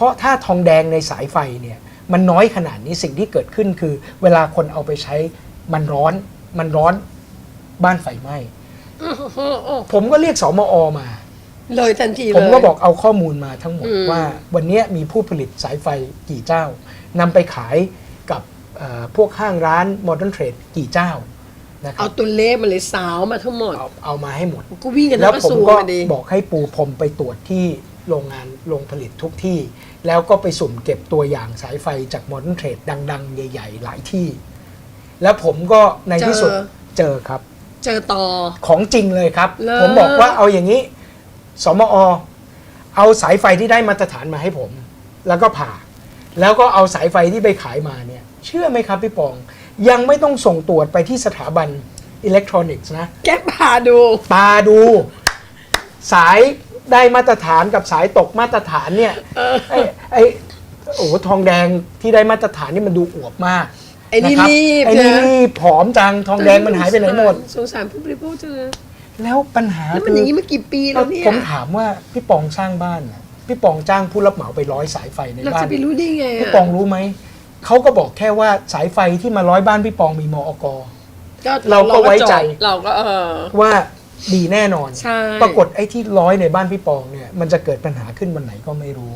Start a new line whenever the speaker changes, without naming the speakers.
เพราะถ้าทองแดงในสายไฟเนี่ยมันน้อยขนาดนี้สิ่งที่เกิดขึ้นคือ เวลาคนเอาไปใช้มันร้อนมันร้อนบ้านไฟไหม้
อื้อหืออื้อ
ผมก็เรียกสมอมา
เลยทันทีเลย
ผมก็บอกเอาข้อมูลมาทั้งหมด
อืม
ว่าวันนี้มีผู้ผลิตสายไฟกี่เจ้านำไปขายกับเอ่อพวกห้างร้านโมเดิร์นเทรดกี่เจ้านะครั
เอา
บ
ตัวเลขมาเลยสาวมาทั้งหมด
เอาเอามาให้หมด
ก็วิ่งกัน
แล้
ทั้
ว
งกระ
ผม
ทรวง
ก็
มาดี
บอกให้ปูพรมไปตรวจที่ โรงงานโรงผลิตทุกที่ แล้วก็ไปสุ่มเก็บตัวอย่างสายไฟจากมอ d ร์นเทรดดัง ๆ ใหญ่ ๆ หลายที่ แล้วผมก็ในที่สุด
เจอ
เจอครับ
เจอต่อ
ของจริงเลยครับ
เหรอ
ผมบอกว่าเอาอย่างนี้สมอ เอาสายไฟที่ได้มาตรฐานมาให้ผม แล้วก็ผ่า แล้วก็เอาสายไฟที่ไปขายมาเนี่ย เชื่อไหมครับพี่ปอง ยังไม่ต้องส่งตรวจไปที่สถาบันอิเล็กทรอนิกส์นะ
แกพาดู
ตาดู สาย ได้มาตรฐานกับสายตกมาตรฐานเนี่ยไอ้ไอ้โอ้โหทองแดงที่ได้มาตรฐานนี่มันดูอวบมาก
ไอ้นี่ะ
คบ
รีบ
ไอ้นี่
นะ
รีบผอมจังทองแดงมันหายไปไหนหมด
สงสารผู้บริโภคจังเลย
แล้วปัญหา
แล้วมัน
คื
อย่างนี้มากี่ปีแล้วเนี่ย
ผมถามว่าพี่ปองสร้างบ้านน่ะพี่ปองจ้างผู้รับเหมาไปร้อยสายไฟใน
เรา
บ้าน
จะไปรู้ได้ไง
พี่ปองรู้ไหม เขาก็บอกแค่ว่าสายไฟที่มาร้อยบ้านพี่ปองมีมอก เราก็ไว้ใจ
เราก็เออ
ว่า ดีแน่นอน
ใช่
ปรากฏไอ้ที่ร้อยในบ้านพี่ปองเนี่ยมันจะเกิดปัญหาขึ้นวันไหนก็ไม่รู้